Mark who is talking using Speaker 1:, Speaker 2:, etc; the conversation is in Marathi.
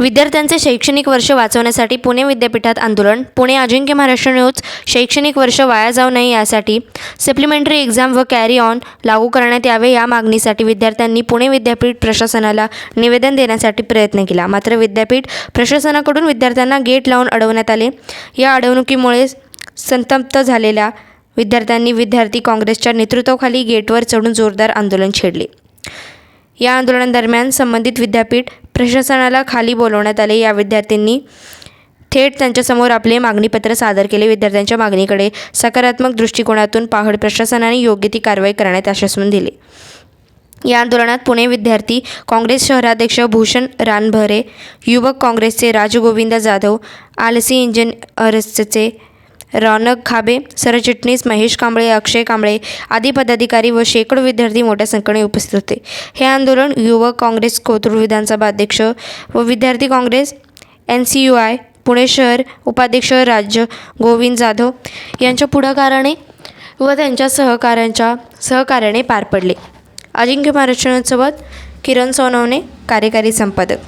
Speaker 1: विद्यार्थ्यांचे शैक्षणिक वर्ष वाचवण्यासाठी पुणे विद्यापीठात आंदोलन पुणे अजिंक्य महाराष्ट्र न्यूज शैक्षणिक वर्ष वाया जाऊ नये यासाठी सप्लिमेंटरी एक्झाम व कॅरी ऑन लागू करण्यात यावे या मागणीसाठी विद्यार्थ्यांनी पुणे विद्यापीठ प्रशासनाला निवेदन देण्यासाठी प्रयत्न केला. मात्र विद्यापीठ प्रशासनाकडून विद्यार्थ्यांना गेट लावून अडवण्यात आले. या अडवणुकीमुळे संतप्त झालेल्या विद्यार्थ्यांनी विद्यार्थी काँग्रेसच्या नेतृत्वाखाली गेटवर चढून जोरदार आंदोलन छेडले. या आंदोलनादरम्यान संबंधित विद्यापीठ प्रशासनाला खाली बोलवण्यात आले. या विद्यार्थ्यांनी थेट त्यांच्यासमोर आपले मागणीपत्र सादर केले. विद्यार्थ्यांच्या मागणीकडे सकारात्मक दृष्टिकोनातून पाहड प्रशासनाने योग्य ती कारवाई करण्यात आश्वासन दिले. या आंदोलनात पुणे विद्यार्थी काँग्रेस शहराध्यक्ष भूषण रानभरे युवक काँग्रेसचे राजगोविंद जाधव आलसी इंजिनियर्सचे रौनक खाबे सरचिटणीस महेश कांबळे अक्षय कांबळे आदी पदाधिकारी व शेकडो विद्यार्थी मोठ्या संख्येने उपस्थित होते. हे आंदोलन युवक काँग्रेस कोथरूड विधानसभा अध्यक्ष व विद्यार्थी Congress N C U I Pune शहर उपाध्यक्ष राज्य गोविंद जाधव यांच्या पुढाकाराने व त्यांच्या सहकाऱ्यांच्या सहकार्याने पार पडले. अजिंक्य महाराष्ट्रासोबत किरण सोनवणे कार्यकारी संपादक.